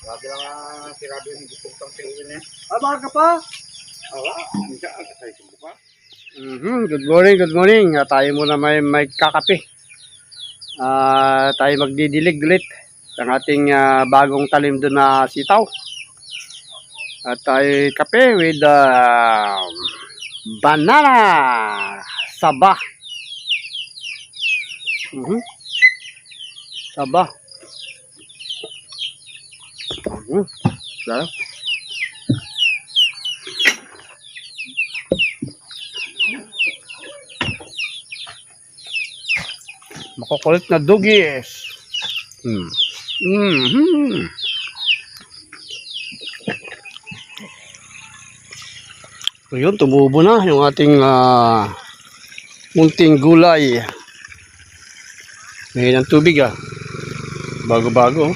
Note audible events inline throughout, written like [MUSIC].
Grabe lang ang sirado yung gusto kang sinuwin eh. Ah, baka ka pa? Awa, hindi ka agad buka. Mhm, Good morning, good morning. Ah, tayo muna may, may kakape. Ah, tayo magdidilig ulit ng ating ah, bagong talim doon na sitaw. At tayo kape with ah, banana saba. Mhm. Saba. Mhm. Sarap. Makukulit na dugis. Hmm. Mm-hmm. So yun, tumubo na yung ating ah, munting gulay. Ngayon ang tubig ah. Bago-bago.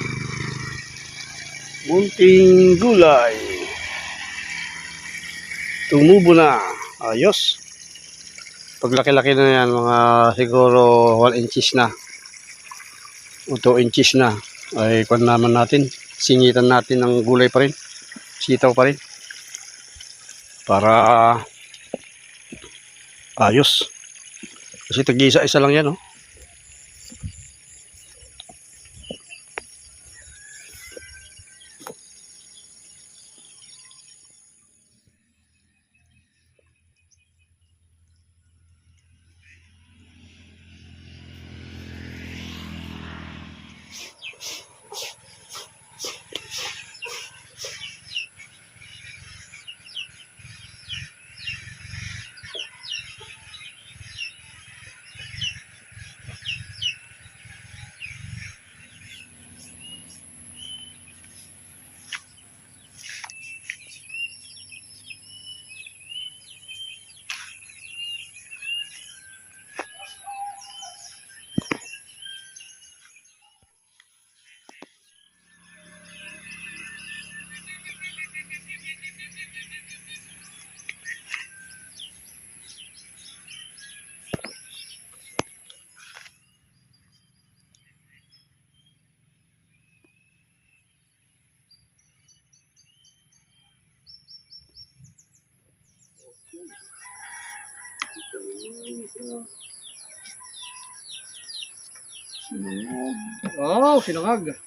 Munting gulay. Tumubo na. Ayos. Paglaki-laki na yan, mga siguro 1 inches na. O 2 inches na. Ay, kung naman natin, singitan natin ng gulay pa rin. Sitaw pa rin. Para ah, ayos. Kasi tag-isa-isa lang yan, oh. Oh, sinangag.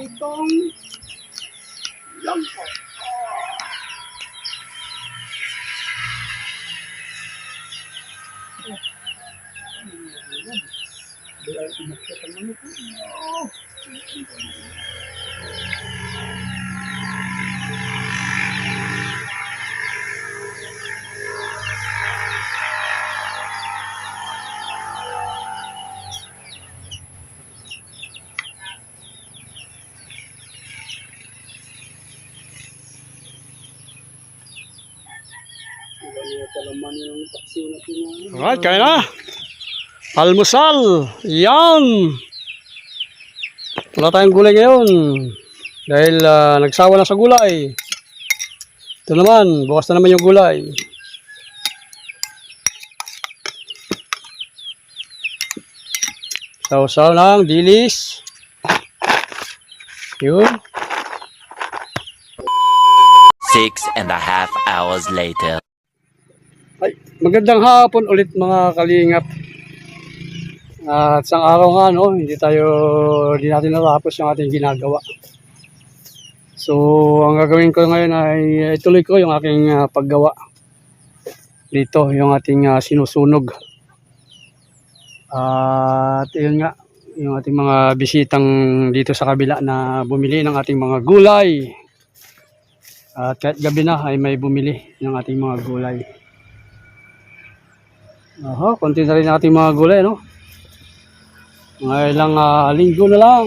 Itong langko. Alright, kaya na. Almusal. Yan. Wala tayong gulay ngayon. Dahil ah, nagsawa na sa gulay. Ito naman, bukas na naman yung gulay. Sausaw lang, dilis. Yun. Six and a half hours later. Ay, magandang hapon ulit mga kalingap. At isang araw nga, no, hindi tayo, hindi natin natapos yung ating ginagawa. So, ang gagawin ko ngayon ay ituloy ko yung aking ah, paggawa. Dito, yung ating ah, sinusunog. At yun nga, yung ating mga bisitang dito sa kabila na bumili ng ating mga gulay. At kahit gabi na ay may bumili ng ating mga gulay. Aha, konti na rin ating mga gulay, no? Mga ilang ah, linggo na lang.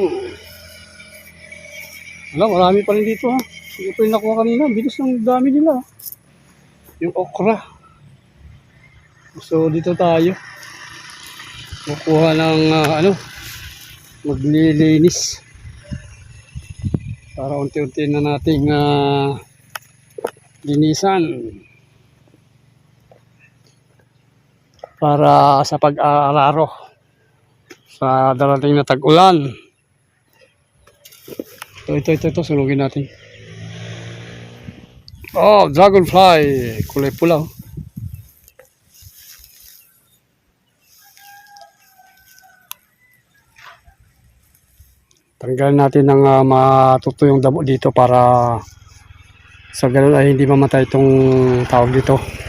Wala, marami pa rin dito ha. Hindi pa rin nakuha kanina. Bilis ng dami nila. Yung okra. So dito tayo. Kukuha ng ah, ano, maglilinis. Para unti-unti na nating ah, linisan. Para sa pag-aararo sa darating na tag-ulan. Ito, ito, ito, ito, sunugin natin. Oh, dragonfly. Kulay pula. oh. Tanggalin natin ng uh, matutuyong damo dito para sa ganun ay hindi mamatay itong tawag dito.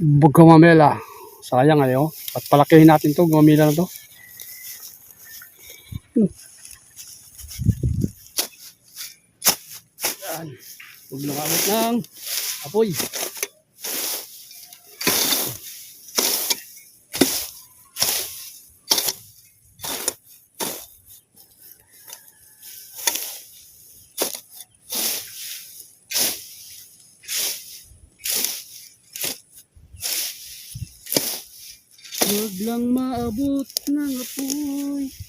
Bugamamela. Sayang ayo. At palakihin natin to, gumamila na to. Yan. Huwag nakamit ng apoy. Huwag maabot ng apoy.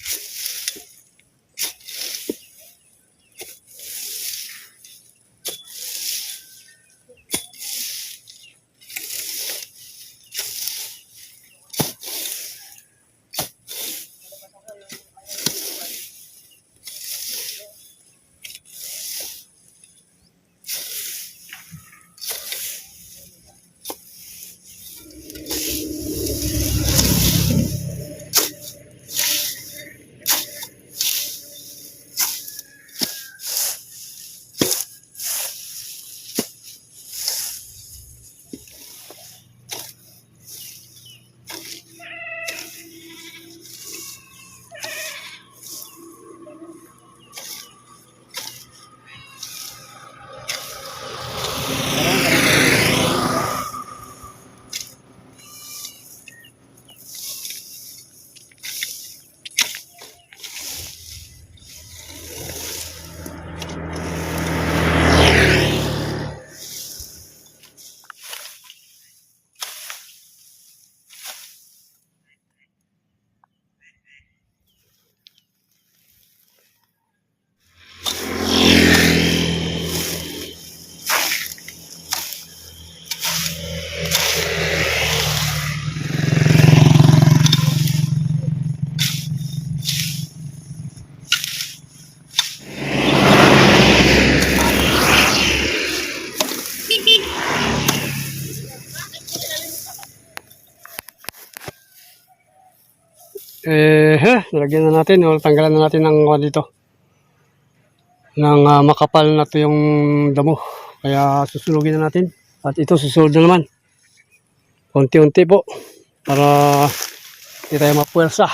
Eh, ha, nalagyan na natin, o tanggalan na natin ng ano dito. Ng ah, makapal na to yung damo. Kaya susulugin na natin. At ito susunod na naman. Unti-unti po. Para hindi tayo mapuwersa.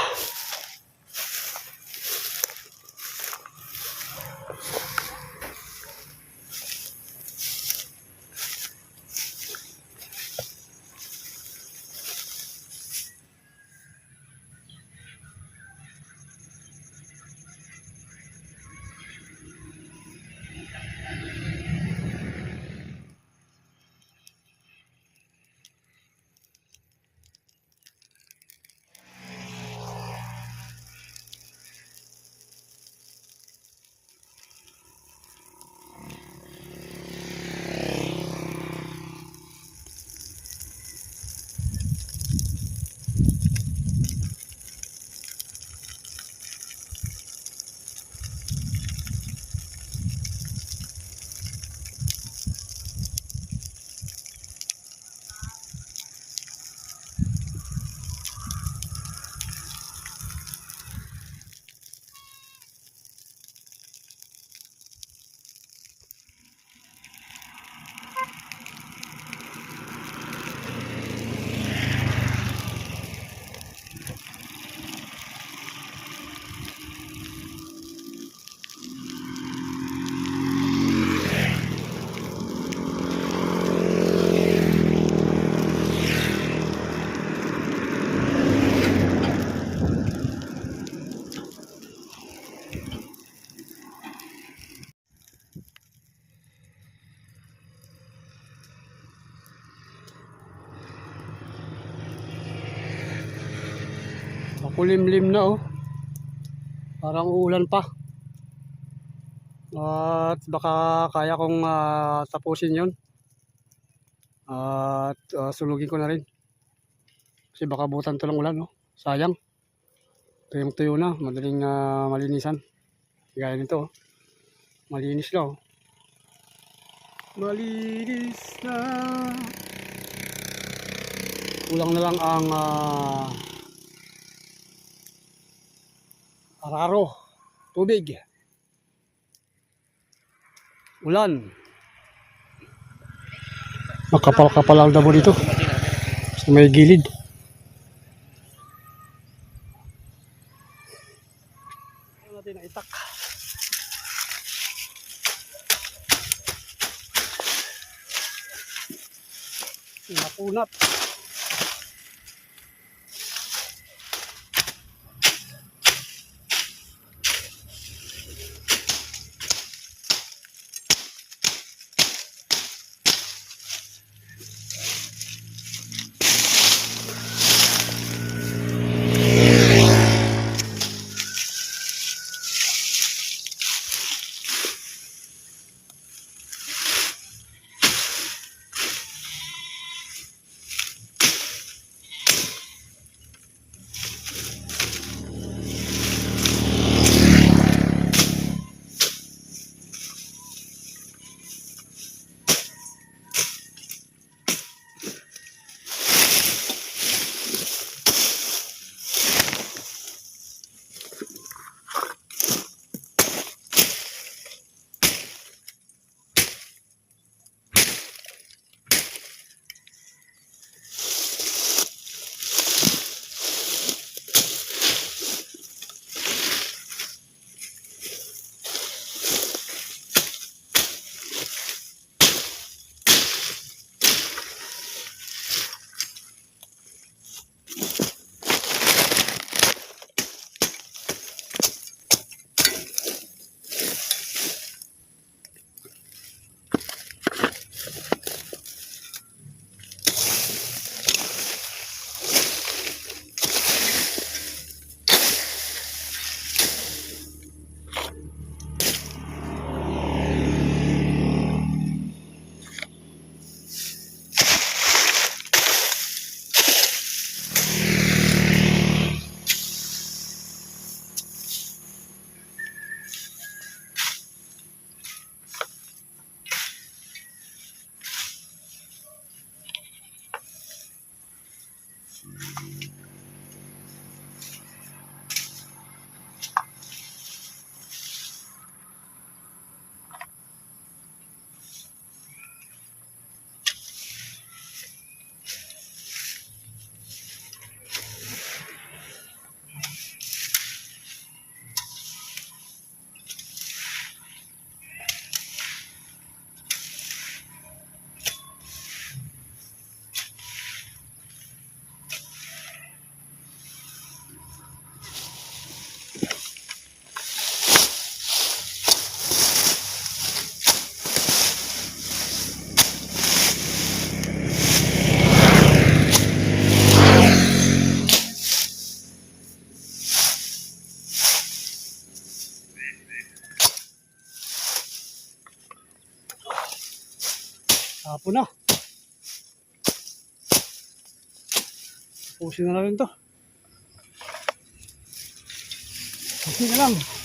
Makulimlim na oh. Parang uulan pa. At baka kaya kong ah, tapusin yon At ah, sulugin ko na rin. Kasi baka butan to ng ulan, no? Sayang. Tuyong tuyo na, madaling ah, malinisan. Gaya nito, oh. Malinis na, oh. Malinis na. Kulang na lang ang ah, araro, tubig, ulan. Makapal-kapal ang damo dito sa may gilid. Pusin na rin to. Pusin na lang.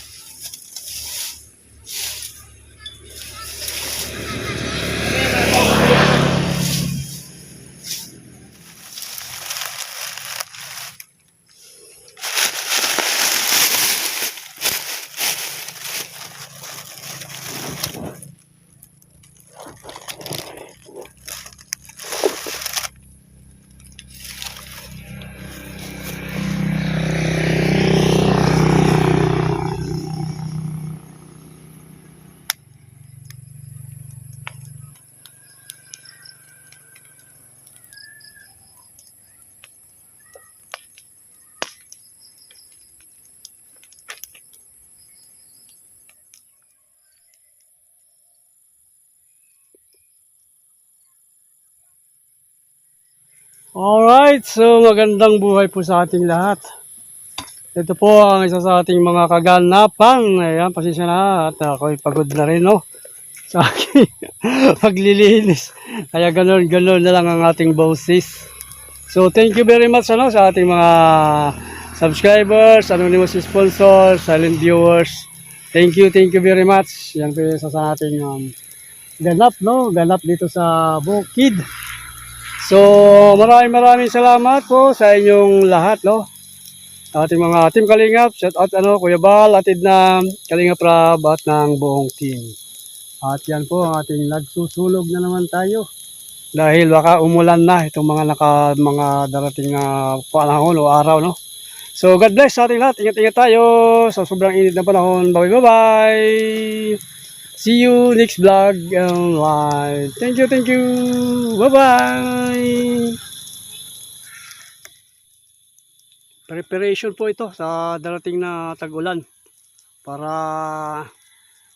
Alright, so magandang buhay po sa ating lahat. Ito po ang isa sa ating mga kaganapan. Ayan, pasensya na at ako'y pagod na rin, no? Sa aking [LAUGHS] paglilinis. Kaya ganun, ganun na lang ang ating boses. So, thank you very much ano, sa ating mga subscribers, anonymous sponsors, silent viewers. Thank you, thank you very much. Yan po yung isa sa ating um, ganap, no? Ganap dito sa Bukid. So, maraming maraming salamat po sa inyong lahat, no? ating mga team Kalingap, shout out ano, Kuya Bal, atid na Kalingap Rab at ng buong team. At yan po ang ating nagsusulog na naman tayo. Dahil baka umulan na itong mga naka mga darating na panahon o araw, no? So God bless sa ating lahat. Ingat-ingat tayo sa sobrang init na panahon. Bye bye. See you next vlog um, live. Thank you, thank you. Bye bye. preparation po ito sa darating na tag-ulan para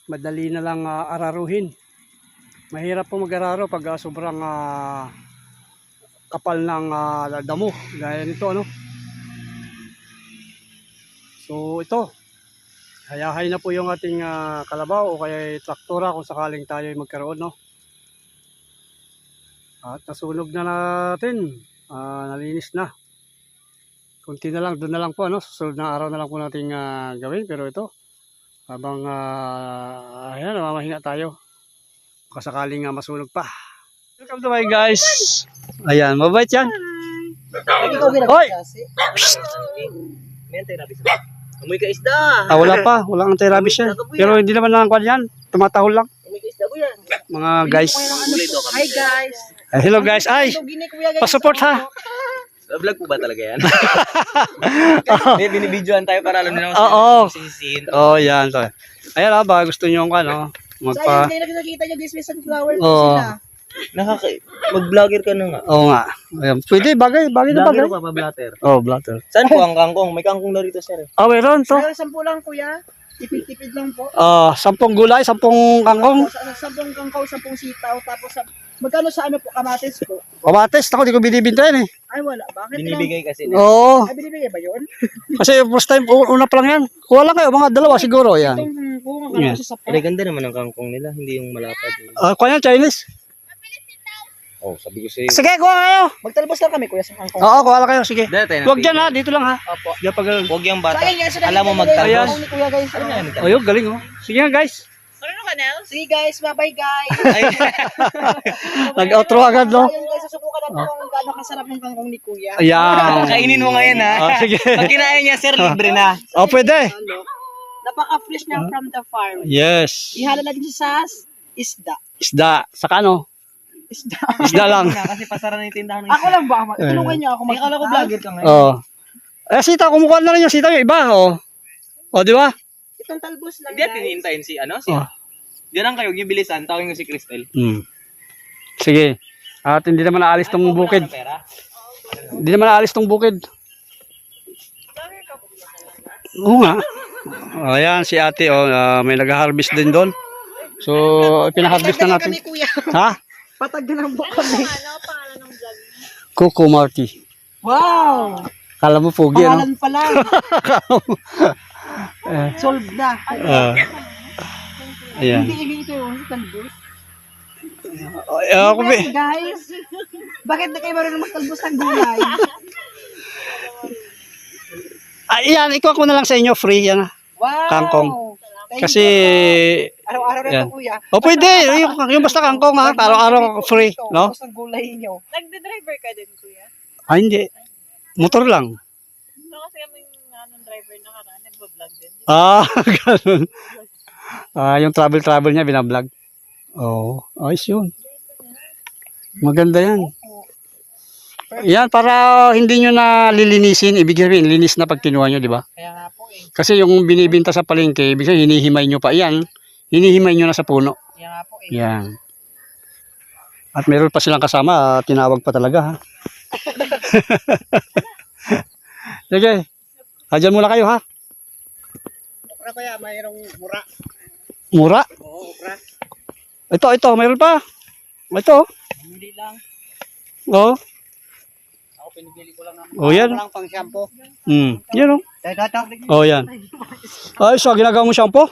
madali na lang ah, araruhin. Mahirap po mag-araro pag ah, sobrang ah, kapal ng ah, damo gaya nito ano. So ito, hayahay na po yung ating ah, kalabaw o kaya traktora kung sakaling tayo ay magkaroon no. At nasunog na natin, ah, nalinis na kunti na lang, doon na lang po, ano, susunod na araw na lang po nating ah, gawin. Pero ito, habang, uh, ayan, namamahinga tayo. Kasakaling uh, masunog pa. Welcome to my guys. Ayan, mabait yan. Hoy! Mente na bisa. Amoy ka isda. Ah, wala pa, wala ang anti-rabies yan. Pero hindi naman nakakwan yan. Tumatahol lang. Amoy ka isda ko yan. Mga guys. Kami. Hi guys! Ay, hello guys. Ay, guys. pasupport ha. Vlog po ba talaga yan? [LAUGHS] May binibidyoan tayo para alam nila Oo. sisisihin. Oh, yan. To. Ayan ah, ba gusto niyo ano, Sayang magpa... hindi na nakikita nyo guys, may sunflower Oo. Nakaka... Mag-vlogger ka na nga. Oo nga. Ayan. Pwede, bagay, bagay na bagay. Vlogger ka pa, blatter. Oh, blatter. Saan po ang kangkong? May kangkong na rito, sir. Ah, meron to. Pero sampu lang kuya. Tipid-tipid lang po. Ah, sampung gulay, sampung kangkong. Sa, sa sampung kangkaw, sampung sitaw, tapos sa, magkano sa ano po, kamatis po? Kamates, ako di ko binibinta yan eh. Ay wala, bakit Binibigay kasi. Oo. lang? Ay binibigay ba yun? [LAUGHS] Kasi first time, u- una pa lang yan. Kuha lang kayo, mga dalawa siguro yan. Itong kung Yeah. ano sa Pero ganda naman ang kangkong nila, hindi yung malapad. Ah, kuha yan, Chinese. Oh, sabi ko sa'yo. Sige, kuha kayo. Magtalbos lang kami kuya sa kangkong. Oo, kuha lang kayo, sige. Dati na. Huwag dyan ha, dito lang ha. Opo. Diyan pag... Huwag yung bata. Sayang yan, sila Alam mo nakikita nyo Ayan. ni kuya guys. Ano yan? Ayun, galing oh. Sige nga guys. Sige guys, bye-bye guys. [LAUGHS] [LAUGHS] Nag-outro agad no. Ayun guys, susubukan natin kung gaano kasarap ng kangkong ni kuya. Ayan. Kainin mo ngayon ha. Ah, sige. [LAUGHS] Pag kinain niya, sir, libre na. Oh, pwede. Ano? Napaka-fresh niya from the farm. Yes. Ihala natin siya sa isda. Isda. Saka ano? Isda. Isda [LAUGHS] lang. Kasi pasara na yung tindahan ng Ako lang ba? Tulungan niyo ako Ay, akala ko mag- vlogger ka ngayon. Oo. Eh, sita, kumukuha na rin yung sita yung iba, oh. Oh, di ba? Itong talbos lang Hindi guys. tinihintayin si ano? Si, Oh. Diyan lang kayo, yung bilisan, tawagin ko si Cristel. Hmm. Sige. At hindi naman naalis tong bukid. Hindi naman naalis tong bukid. Oo nga. Ayan, si ate, oh, ah, may nag-harvest din doon. So, [LAUGHS] pinaharvest na natin. Kami kuya. Ha? Patag na ng buhok kami. Coco Marty. Wow! Kala mo pogi, ano? Pangalan pa lang. Eh, Solved na. ah. ayan. Hindi ito yung talbos. Ay, ako, be. Guys, bakit na kayo marunong magtalbos ng gulay? [LAUGHS] Ay, yan, ikaw ko na lang sa inyo, free, yan. ah. Wow! Kangkong. Kasi. Araw-araw na Yan. kuya. oh, pwede. Yung, yung basta kangkong, ha? Araw-araw free, no? Ang gulay nyo. Nagde-driver ka din, kuya? Ah, hindi. Motor lang. No, kasi kami anong driver na karaan, nagbablog din. Ah, [LAUGHS] ganun. Ah, yung travel-travel niya, binablog. Oo, oh, ayos yun. Maganda yan. Yan, para hindi nyo na lilinisin, ibig sabihin, linis na pag kinuha nyo, di ba? Kaya nga. Kasi yung binibinta sa palengke, ibig sabihin, hinihimay nyo pa. Yan, hinihimay nyo na sa puno. Kaya nga po eh. Yan. At meron pa silang kasama, ah, tinawag pa talaga, ha? [LAUGHS] Sige, adyan muna kayo, ha? Okra kuya, mayroong mura. Mura. Oo, okra. Ito, ito, mayroon pa. Ito, Hindi lang. oh. Pinipili ko lang. Oh, yan. lang pang shampoo. Hmm. Yan oh. Oh, yan. Ayos ah, ginagawa mo shampoo?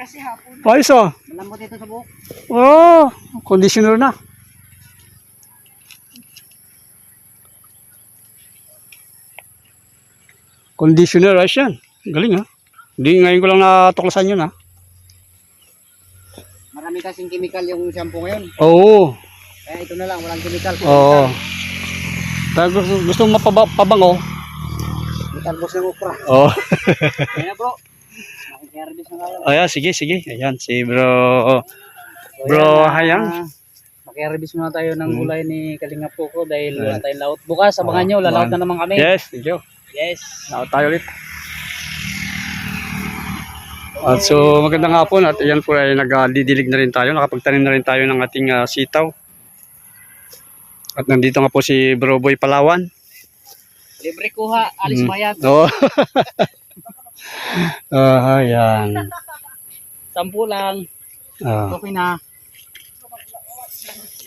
Kasi hapon. Ayos ah. Malambot ito sa buhok. Oh, conditioner na. Conditioner, ayos yan. Galing ha. Hindi ngayon ko lang natuklasan yun ha. Marami kasing chemical yung shampoo ngayon. Oo. Kaya ito na lang, walang chemical. Oo. Pero gusto, gusto mo mapabango? Talbos ng okra. [LAUGHS] Oo. Kaya na bro. Nakikiarbis na kayo. Ayan, sige, sige. Ayan, si bro. Bro, hayang. Makiarbis muna tayo ng gulay ni Kalinga Poco dahil wala tayong laot. Bukas, abangan nyo, lalaot na naman kami. Yes, thank you. Yes. Now tayo ulit. At so magandang hapon at yan po ay nagdidilig na rin tayo. Nakapagtanim na rin tayo ng ating ah, sitaw. At nandito nga po si Bro Boy Palawan. Libre kuha, alis Mm. bayad. [LAUGHS] Oo. [LAUGHS] Ah, ayan. Sampu lang. Ah, Okay na.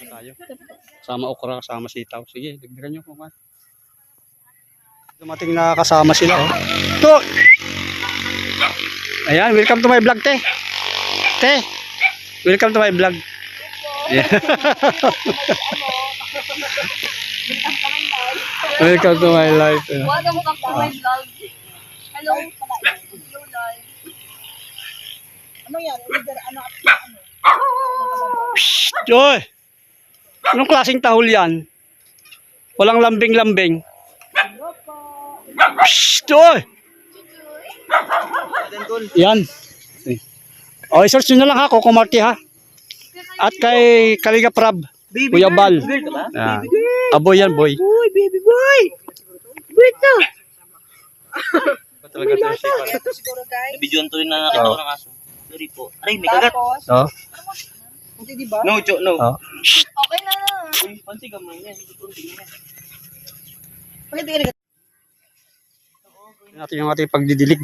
tayo. Sama okra, sama sitaw. Sige, dagdagan nyo kung ano. Dumating na kasama sila, oh. To! Ayan, welcome to my vlog, te. Te, welcome to my vlog. Yeah. [LAUGHS] welcome to my life. yeah. Welcome to my vlog. Hello. Hello, live. Ano yan? Order, ano? Joy! Anong klaseng tahol yan? Walang lambing-lambing. Joy! Yan. O, search nyo na lang ha, Coco Marti ha. At kay Kaliga Prab, Kuya Bal. Yan. Aboy yan, boy. Uy, baby boy! Wait na! Talaga to si Ito siguro guys. Bidyon to rin na nakita ko ng aso. Sorry po. Aray, may kagat. Tapos, Oh, hindi di ba? No, cho, no. oh. Okay na. Uy, pansi gamay yan. Kunti yan. Pagkita ka Tingnan natin yung ating pagdidilig.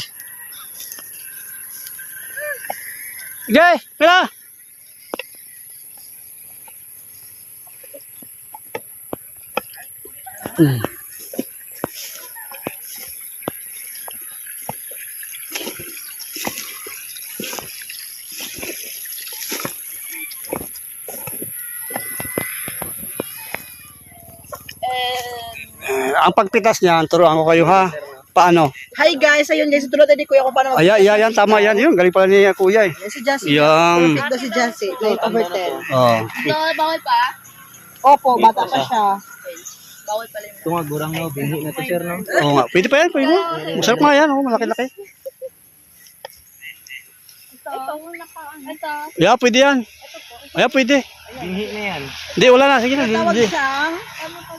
Okay, pila! Mm. Eh, ang pagpitas niyan, turuan ko kayo ha. Paano? Hi guys, ayun guys, tulad ni Kuya ko paano mag- Ay, ay, yan, tama yan. Yun, galing pala ni Kuya eh. Si Jassy. Yung- Perfect daw si Jassy. Like over 10. Oh. So, bawal pa? Opo, bata pa siya. Bawal pala yun. Ito nga, gurang no. Binhi na to, sir, no? Oo nga. Pwede pa yan, pwede. Masarap nga yan, oh, malaki-laki. Ito. Ito. Naka, ito. Yeah, pwede yan. Ay, pwede. Binhi na yan. Hindi, wala na. Sige na. Tawag siyang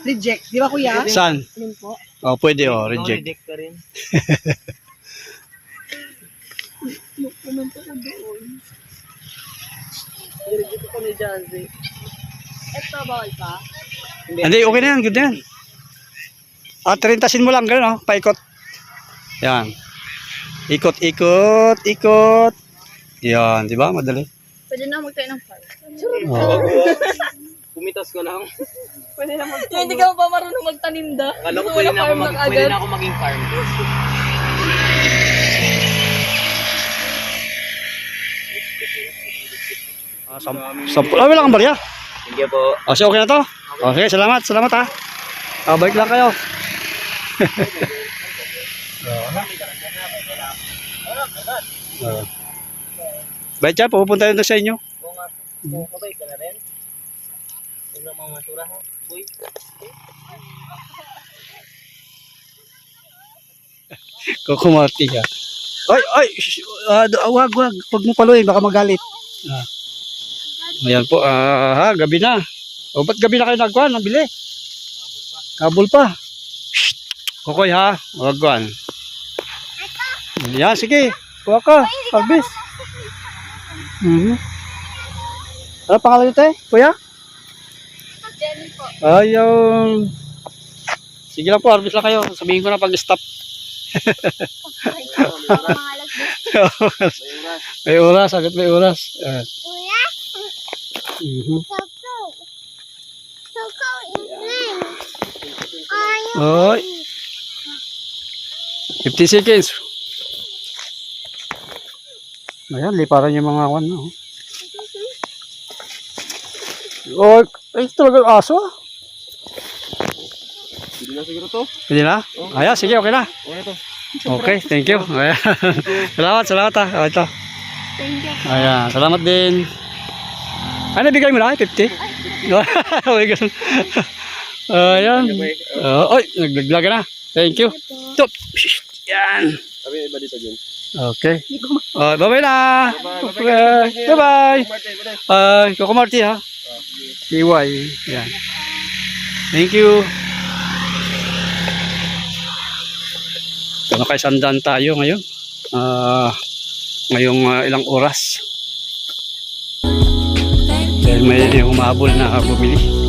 reject. Di ba kuya? Saan? Yun po. Oh, pwede, oh, reject. Reject ka rin. Ito, bawal pa? Hindi, okay na yan. Good na yan. At rintasin mo lang, gano'n, oh, paikot. Yan. Ikot, ikot, ikot. Yan, di ba? Madali. Pwede na magtayo ng fire. Oh. Pumitas ko lang. Pwede na magtayo. Hindi ka pa marunong magtanim da. Kala ko pwede na na ako, farm mag, pwede na ako maging farm. Ah, sam sampu. Ah, wala kang barya. Sige po. Oh, so okay na to? Okay, salamat, salamat ha. Ah, balik lang kayo. [LAUGHS] Ah. Bait yan, pupunta doon sa inyo. Oo nga. Ka na rin. Huwag na mga masura, ha? Uy. Kukumati ka. Ay, ay, ah, wag, wag. Huwag mo paluin, baka magalit. Ah. Ayan po, ah, ha, gabi na. O, ba't gabi na kayo nagkuhan? Nabili. Kabul pa. Shh. Kukoy ha, wag kuhan. Yan, sige. Kuha ka, parbis. Mhm. Ano pangalan nito eh, kuya? Jenny po. Ayaw. Sige lang po, arbis lang kayo. Sabihin ko na pag-stop. [LAUGHS] May oras, agad may oras. Uh, Coco. Coco is name. Are Oy. 50 seconds. Ayan, liparan yung mga kwan. No? Oh, ay, talaga aso ah. Hindi na siguro to. Pwede na? Ayan, sige, okay na. Okay to. Okay, thank you. Ayan. [LAUGHS] salamat, salamat ah. Oh, ito. Thank you. Ayan, salamat din. Ano, bigay mo [LAUGHS] na? 50? oh my God. Ayan. Uh, oy, naglaglag na. Thank you. Top. Yan. Sabi iba dito dyan. Okay. Oh, bye-bye na. Bye-bye. Uh, Coco Marty ha. TY. Yan. Thank you. So, nakaisandan tayo ngayon. Ah, ngayong ah, ilang oras. May humabol na bumili.